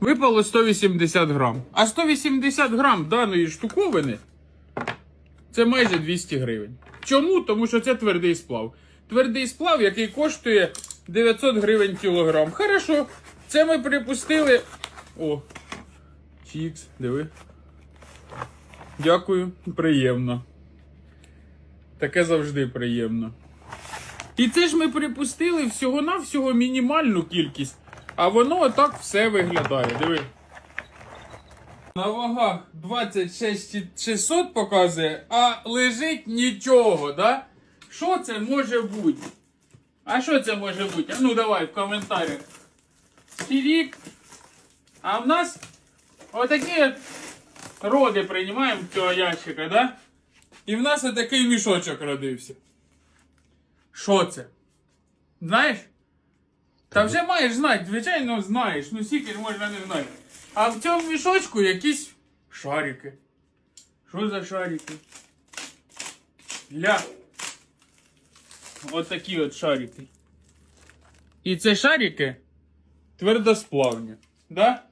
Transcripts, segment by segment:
випало 180 грам. А 180 грам даної штуковини це майже 200 гривень. Чому? Тому що це твердий сплав. Твердий сплав, який коштує 900 гривень кілограм. Хорошо, це ми припустили. О, чікс, диви. Дякую, приємно. Таке завжди приємно. І це ж ми припустили всього-навсього мінімальну кількість, а воно отак все виглядає. Диви. На вагах 26600 показує, а лежить нічого, да? Що це може бути? А що це може бути? Ну давай в коментарях. Фірік. А в нас отакі от роди приймаємо цього ящика, да? І в нас отакий мішочок родився. Що це? Знаєш? Та вже маєш знати, звичайно, знаєш. Ну ж можна не знати. А в цьому мішочку якісь шарики. Що за шарики? Ля. От такі от шарики. І це шарики твердосплавні. Да?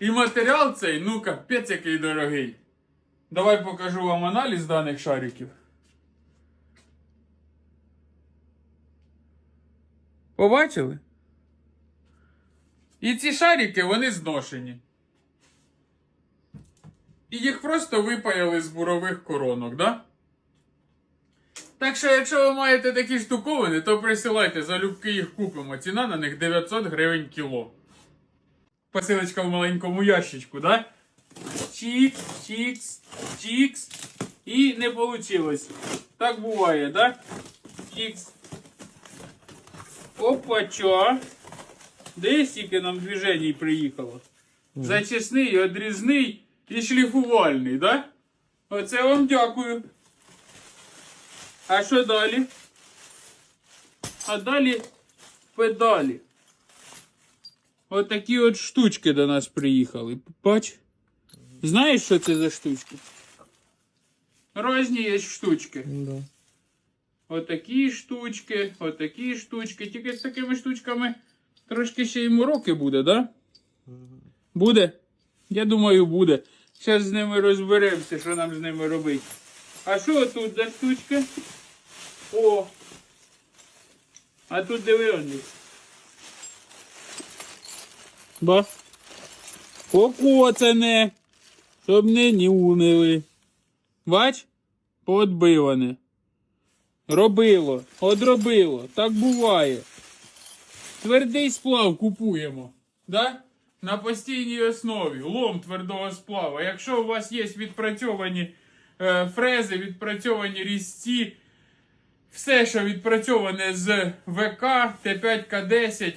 І матеріал цей, ну капець який дорогий. Давай покажу вам аналіз даних шариків. Побачили? І ці шарики, вони зношені. І їх просто випаяли з бурових коронок, да? Так що, якщо ви маєте такі штуковини, то присилайте, залюбки їх купимо. Ціна на них 900 гривень кіло. Посилочка в маленькому ящичку, да? Чікс, чікс, чікс. І не вийшло. Так буває, да? Чікс. Опача. Десь тільки нам движеній приїхало. Зачисний, одрізний і шліфувальний, да? Оце вам дякую. А що далі? А далі педалі. Отакі от штучки до нас приїхали. Бач? Знаєш, що це за штучки? Різні є штучки. Да. Отакі штучки, отакі штучки. Тільки з такими штучками трошки ще й мороки буде, да? Буде? Я думаю, буде. Зараз з ними розберемося, що нам з ними робити. А що тут за штучка? О! А тут диви он є. Ба. Покоцане. Щоб не нюнили. Бач? Подбиване. Робило, одробило, так буває. Твердий сплав купуємо. Да? На постійній основі. Лом твердого сплава. Якщо у вас є відпрацьовані е, фрези, відпрацьовані різці, все, що відпрацьоване з ВК, Т5К10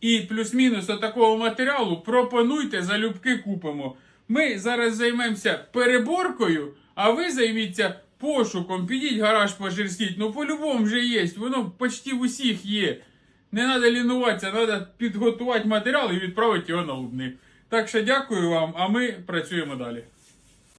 і плюс-мінус такого матеріалу, пропонуйте, залюбки купимо. Ми зараз займемося переборкою, а ви займіться пошуком. Підіть гараж пошерстіть. Ну по-любому вже є. Воно почти в усіх є. Не треба лінуватися, треба підготувати матеріал і відправити його на лубни. Так що дякую вам, а ми працюємо далі.